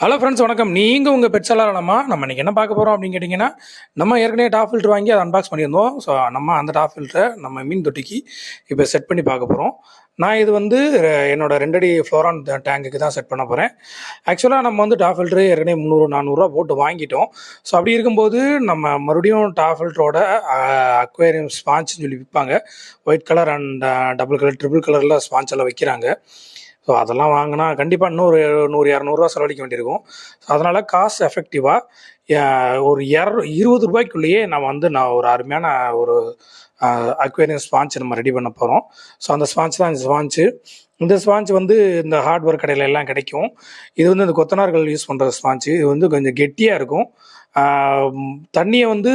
Hello friends வணக்கம். நீங்கள் உங்கள் பெட் செல்லாரமா நம்ம இன்றைக்கி என்ன பார்க்க போகிறோம் அப்படின்னு கேட்டிங்கன்னா நம்ம ஏற்கனவே டாப் ஃபில்டர் வாங்கி அதை அன்பாக்ஸ் பண்ணியிருந்தோம். ஸோ நம்ம அந்த டாப் ஃபில்டரை நம்ம மீன் தொட்டிக்கு இப்போ செட் பண்ணி பார்க்க போகிறோம் நான் இது வந்து என்னோடய என்னோட ரெண்டடி ஃப்ளோரான் டேங்குக்கு தான் செட் பண்ண போகிறேன் ஆக்சுவலாக நம்ம வந்து டாப் ஃபில்டரு ஏற்கனவே முந்நூறு நானூறுரூவா போட்டு வாங்கிட்டோம். ஸோ அப்படி இருக்கும்போது நம்ம மறுபடியும் டாப் ஃபில்டரோட அக்வேரியம் ஸ்பான்ச்னு சொல்லி விற்பாங்க. White colour and double colour triple கலரில் ஸ்பான்ச் எல்லாம் வைக்கிறாங்க. ஸோ அதெல்லாம் வாங்கினா கண்டிப்பாக இன்னொரு நூறு இரநூறுவா செலவழிக்க வேண்டியிருக்கும். ஸோ அதனால் காசு எஃபெக்டிவாக ஒரு இர இருபது ரூபாய்க்குள்ளேயே நான் வந்து நான் ஒரு அருமையான ஒரு அக்வேரியம் ஸ்பான்ச் நம்ம ரெடி பண்ண போகிறோம் ஸோ அந்த ஸ்பான்ச் தான் இந்த ஸ்பான்ச்சு இந்த ஸ்பான்ச் வந்து இந்த ஹார்ட்வேர் கடையில் எல்லாம் கிடைக்கும். இது வந்து இந்த கொத்தனார்கள் யூஸ் பண்ணுற ஸ்பான்ச்சு இது வந்து கொஞ்சம் கெட்டியாக இருக்கும். தண்ணியை வந்து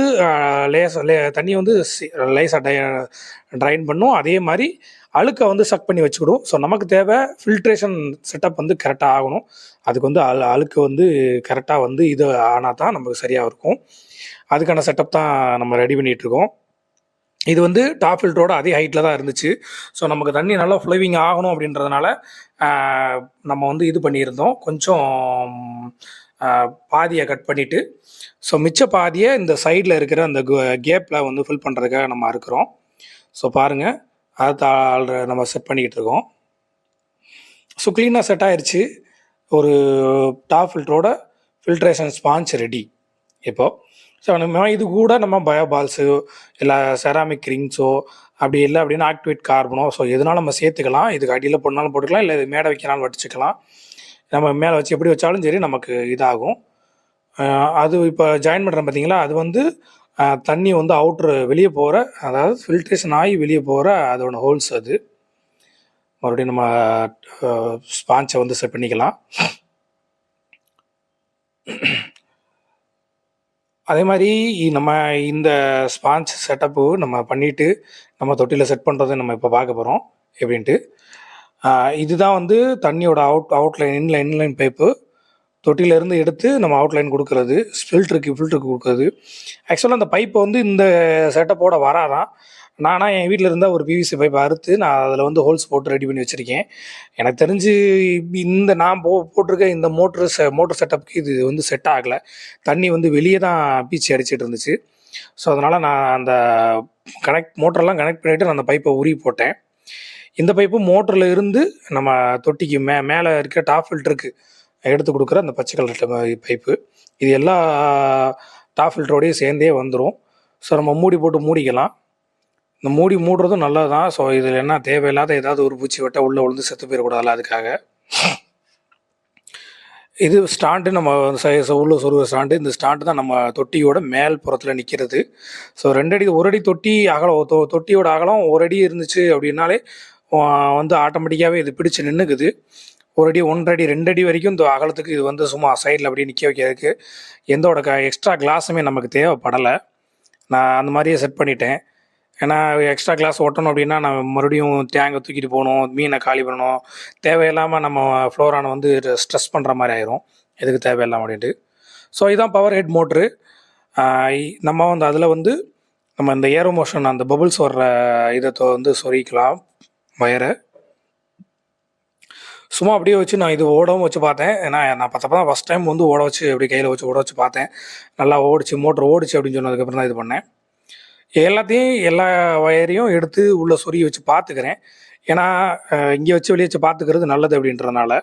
லேச லே தண்ணியை வந்து லேசாக டை ட்ரைன் பண்ணும். அதே மாதிரி அழுக்கை வந்து சக் பண்ணி வச்சுக்கிடும். ஸோ நமக்கு தேவை ஃபில்ட்ரேஷன் செட்டப் வந்து கரெக்டாக ஆகணும். அதுக்கு வந்து அழு அழுக்கு வந்து கரெக்டாக வந்து இது ஆனால் தான் நமக்கு சரியாக இருக்கும். அதுக்கான செட்டப் தான் நம்ம ரெடி பண்ணிகிட்ருக்கோம் இது வந்து டாப் ஃபில்டரோட அதே ஹைட்டில் தான் இருந்துச்சு. ஸோ நமக்கு தண்ணி நல்லா ஃப்ளோவிங் ஆகணும் அப்படின்றதுனால நம்ம வந்து இது பண்ணியிருந்தோம். கொஞ்சம் பாதியை கட் பண்ணிவிட்டு ஸோ மிச்ச பாதியை இந்த சைடில் இருக்கிற அந்த கேப்பில் வந்து ஃபில் பண்ணுறதுக்காக நம்ம இருக்கிறோம் ஸோ பாருங்கள் அதை ஆல்ரெ- நம்ம செட் பண்ணிக்கிட்டு இருக்கோம். ஸோ க்ளீனாக செட் ஆயிடுச்சு ஒரு டாப் ஃபில்டரோட ஃபில்ட்ரேஷன் ஸ்பான்ச் ரெடி இப்போது ஸோ நம்ம இது கூட நம்ம பயோபால்ஸு இல்லை செராமிக் ரிங்ஸோ அப்படி இல்லை அப்படின்னா ஆக்டிவேட் கார்பனோ ஸோ எதுனாலும் நம்ம சேர்த்துக்கலாம். இதுக்கு அடியில் போடனாலும் போட்டுக்கலாம் இல்லை இது மேடை வைக்கனாலும் வச்சுக்கலாம் நம்ம மேலே வச்சு எப்படி வச்சாலும் சரி நமக்கு இதாகும். அது இப்போ ஜாயின் பண்ணுறேன் பார்த்தீங்களா அது வந்து தண்ணி வந்து அவுட்ரு வெளியே போகிற அதாவது ஃபில்ட்ரேஷன் ஆகி வெளியே போகிற அதோட ஹோல்ஸ் அது. மறுபடியும் நம்ம ஸ்பான்ச்சை வந்து செட் பண்ணிக்கலாம். அதே மாதிரி நம்ம இந்த ஸ்பான்ச் செட்டப்பு நம்ம பண்ணிட்டு நம்ம தொட்டியில் செட் பண்ணுறது நம்ம இப்போ பார்க்க போகிறோம் எப்படின்ட்டு? இதுதான் வந்து தண்ணியோட out outline inline inline pipe தொட்டியிலேருந்து எடுத்து நம்ம அவுட்லைன் கொடுக்கறது ஃபில்டருக்கு ஃபில்டருக்கு கொடுக்கறது. ஆக்சுவலாக அந்த பைப்பை வந்து இந்த செட்டப்போட வராதான். நானா என் வீட்டில் இருந்தால் ஒரு பிவிசி பைப்பை அறுத்து நான் அதில் வந்து ஹோல்ஸ் போட்டு ரெடி பண்ணி வச்சுருக்கேன். எனக்கு தெரிஞ்சு இந்த நான் போ போட்டிருக்க இந்த மோட்ரு செ மோட்டர் செட்டப்புக்கு இது வந்து செட் ஆகலை. தண்ணி வந்து வெளியே தான் பீச்சி அடிச்சிட்டு இருந்துச்சு. ஸோ அதனால் நான் அந்த கனெக்ட் மோட்டரெல்லாம் கனெக்ட் பண்ணிவிட்டு நான் அந்த பைப்பை உருவி போட்டேன். இந்த பைப்பு மோட்டரில் இருந்து நம்ம தொட்டிக்கு மே மேலே இருக்க டாப் ஃபில்டருக்கு எடுத்து கொடுக்குற அந்த பச்சை கலர் பைப்பு. இது எல்லா டாப் ஃபில்டரோடையும் சேர்ந்தே வந்துடும் ஸோ நம்ம மூடி போட்டு மூடிக்கலாம். இந்த மூடி மூடுறதும் நல்லது தான் ஸோ இதில் என்ன தேவையில்லாத ஏதாவது ஒரு பூச்சி வெட்ட உள்ளே விழுந்து செத்து போயிடக்கூடாதுல அதுக்காக. இது ஸ்டாண்டு நம்ம உள்ள சொருவ ஸ்டாண்டு. இந்த ஸ்டாண்டு தான் நம்ம தொட்டியோட மேல் புறத்தில் நிற்கிறது ஸோ ரெண்டடி ஒரு அடி தொட்டி அகலம் தொ- தொட்டியோட அகலம் ஒரு அடி இருந்துச்சு அப்படின்னாலே வந்து ஆட்டோமேட்டிக்காகவே இது பிடிச்சு நின்றுக்குது ஒரு அடி ஒன்றரை அடி ரெண்டு அடி வரைக்கும் இந்த அகலத்துக்கு இது வந்து சும்மா சைடில் அப்படியே நிற்க வைக்கிறதுக்கு எந்தோட க எக்ஸ்ட்ரா கிளாஸுமே நமக்கு தேவைப்படலை. நான் அந்த மாதிரியே செட் பண்ணிட்டேன். ஏன்னா எக்ஸ்ட்ரா கிளாஸ் ஓட்டணும் அப்படின்னா நம்ம மறுபடியும் டேங்கை தூக்கிட்டு போகணும் மீனை காலி பண்ணணும். தேவையில்லாமல் நம்ம ஃப்ளோரானை வந்து ஸ்ட்ரெஸ் பண்ணுற மாதிரி ஆயிரும். எதுக்கு தேவையில்லாமல் அப்படின்ட்டு. ஸோ இதுதான் பவர் ஹெட் மோட்ரு நம்ம வந்து அதில் வந்து நம்ம இந்த ஏரோ மோஷன் அந்த பபுள்ஸ் வர்ற இதை வந்து சொரிக்கலாம் ஒயரை சும்மா அப்படியே வச்சு நான் இது ஓடவும் வச்சு பார்த்தேன். ஏன்னா நான் பார்த்தப்ப தான் ஃபஸ்ட் டைம் வந்து ஓட வச்சு அப்படி கையில் வச்சு ஓட வச்சு பார்த்தேன். நல்லா ஓடிச்சு மோட்ரு ஓடிச்சு அப்படின்னு சொன்னதுக்கப்புறம் தான் இது பண்ணேன். எல்லாத்தையும் எல்லா ஒயரையும் எடுத்து உள்ள சொருகி வச்சு பார்த்துக்கிறேன். ஏன்னா இங்கே வச்சு வெளியே வச்சு பார்த்துக்கிறது நல்லது அப்படின்றதுனால.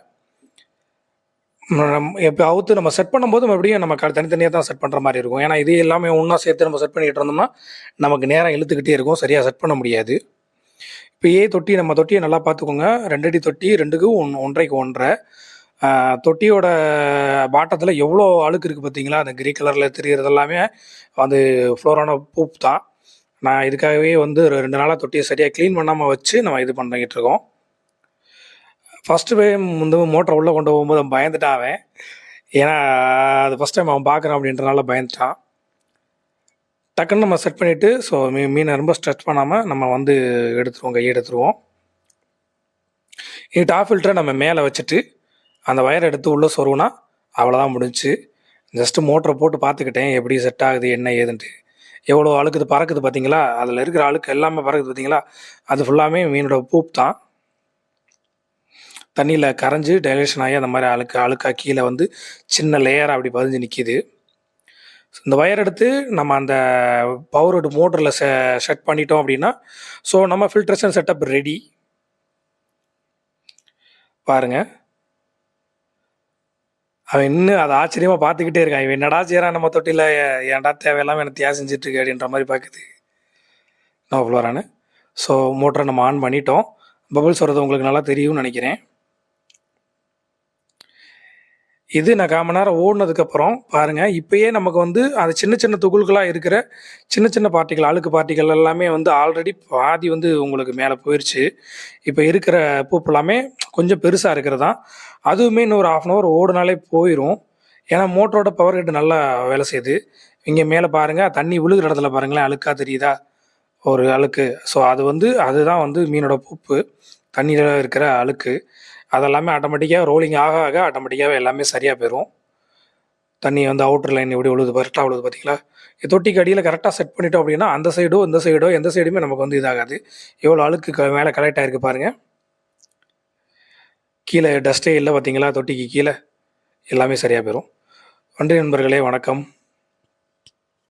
இப்போ அவுத்து நம்ம செட் பண்ணும்போது மறுபடியும் நம்ம க- தனித்தனியாக தான் செட் பண்ணுற மாதிரி இருக்கும். ஏன்னா இது எல்லாமே ஒன்றா சேர்த்து நம்ம செட் பண்ணிக்கிட்டு இருந்தோம்னா நமக்கு நேரம் இழுத்துக்கிட்டே இருக்கும். சரியாக செட் பண்ண முடியாது. இப்போ ஏ தொட்டி நம்ம தொட்டியை நல்லா பார்த்துக்கோங்க. ரெண்டடி தொட்டி ரெண்டுக்கு ஒன் ஒன்றரைக்கு ஒன்றரை. தொட்டியோட பாட்டத்தில் எவ்வளோ அழுக்கு இருக்குது பார்த்தீங்களா? அந்த கிரே கலரில் தெரிகிறது எல்லாமே வந்து ஃப்ளோரான பூப் தான். நான் இதுக்காகவே வந்து ரெண்டு நாளாக தொட்டியை சரியாக க்ளீன் பண்ணாமல் வச்சு நம்ம இது பண்ணிக்கிட்டு இருக்கோம். ஃபஸ்ட்டு டைம் வந்து மோட்டரை உள்ளே கொண்டு போகும்போது அவன் பயந்துட்டான் அவன். ஏன்னா அது ஃபஸ்ட் டைம் அவன் பார்க்குறான் அப்படின்றனால பயந்துட்டான். டக்குன்னு நம்ம செட் பண்ணிவிட்டு ஸோ மீ மீனை ரொம்ப ஸ்ட்ரெச் பண்ணாமல் நம்ம வந்து எடுத்துருவோம் கையை எடுத்துருவோம். இது டாப் ஃபில்டரை நம்ம மேலே வச்சுட்டு அந்த வயரை எடுத்து உள்ளே சொருவுனா அவ்வளோதான் முடிஞ்சுச்சு. ஜஸ்ட்டு மோட்டரை போட்டு பார்த்துக்கிட்டேன் எப்படி செட் ஆகுது என்ன ஏதுன்ட்டு. எவ்வளோ அழுக்குது பறக்குது பார்த்தீங்களா அதில் இருக்கிற அழுக்கு எல்லாமே பறக்குது பார்த்தீங்களா அது ஃபுல்லாமே மீனோட பூப் தான். தண்ணியில் கரைஞ்சு டைலேஷன் ஆகி அந்த மாதிரி அழுக்கு அழுக்காக கீழே வந்து சின்ன லேயராக அப்படி பதிஞ்சு நிற்கிது ஸோ இந்த ஒயர் எடுத்து நம்ம அந்த பவர் மோட்டரில் செ செட் பண்ணிட்டோம் அப்படின்னா ஸோ நம்ம ஃபில்ட்ரேஷன் செட்டப் ரெடி பாருங்க. அவன் இன்னும் அதை ஆச்சரியமாக பார்த்துக்கிட்டே இருக்கான். இவன் என்னடா செய்கிறான் நம்ம தொட்டியில் ஏன்டா தேவையில்லாமல் எனக்கு தியாக செஞ்சுட்டு அப்படின்ற மாதிரி பார்க்குது. நான் ஃப்ளோரானு ஸோ மோட்டரை நம்ம ஆன் பண்ணிட்டோம். பபுள்ஸ் வர்றது உங்களுக்கு நல்லா தெரியும்னு நினைக்கிறேன். இது நான் கால் மணி நேரம் ஓடினதுக்கப்புறம் பாருங்கள் இப்போயே நமக்கு வந்து அந்த சின்ன சின்ன துகள்களாக இருக்கிற சின்ன சின்ன பார்ட்டிகள் அழுக்கு பார்ட்டிகள் எல்லாமே வந்து ஆல்ரெடி பாதி வந்து உங்களுக்கு மேலே போயிடுச்சு இப்போ இருக்கிற பூப்பு எல்லாமே கொஞ்சம் பெருசாக இருக்கிறது? தான் அதுவுமே இன்னொரு ஆஃப் அன் ஹவர் ஓடுனாலே போயிடும் ஏன்னா மோட்டரோட பவர் கட்டு நல்லா வேலை செய்யுது. இங்கே மேலே பாருங்கள் தண்ணி விழுகிற இடத்துல பாருங்களேன் அழுக்காக தெரியுதா? ஒரு அழுக்கு. ஸோ அது வந்து அதுதான் வந்து மீனோட பூப்பு. தண்ணியில் இருக்கிற அழுக்கு. அதெல்லாமே ஆட்டோமேட்டிக்காக ரோலிங் ஆக ஆக ஆட்டோமேட்டிக்காகவே எல்லாமே சரியாக போயிடும் தண்ணி வந்து அவுட்டர் லைன் எப்படி விழுது கரெக்டாக விழுது பார்த்தீங்களா தொட்டிக்கு அடியில் கரெக்டாக செட் பண்ணிட்டோம் அப்படின்னா அந்த சைடோ இந்த சைடோ எந்த சைடுமே நமக்கு வந்து இதாகாது. எவ்வளோ அழுக்கு க மேலே கலெக்ட் ஆகிருக்கு பாருங்கள் கீழே டஸ்ட்டே இல்லை பார்த்தீங்களா தொட்டிக்கு கீழே. எல்லாமே சரியாக போயிடும் நன்றி நண்பர்களே வணக்கம்.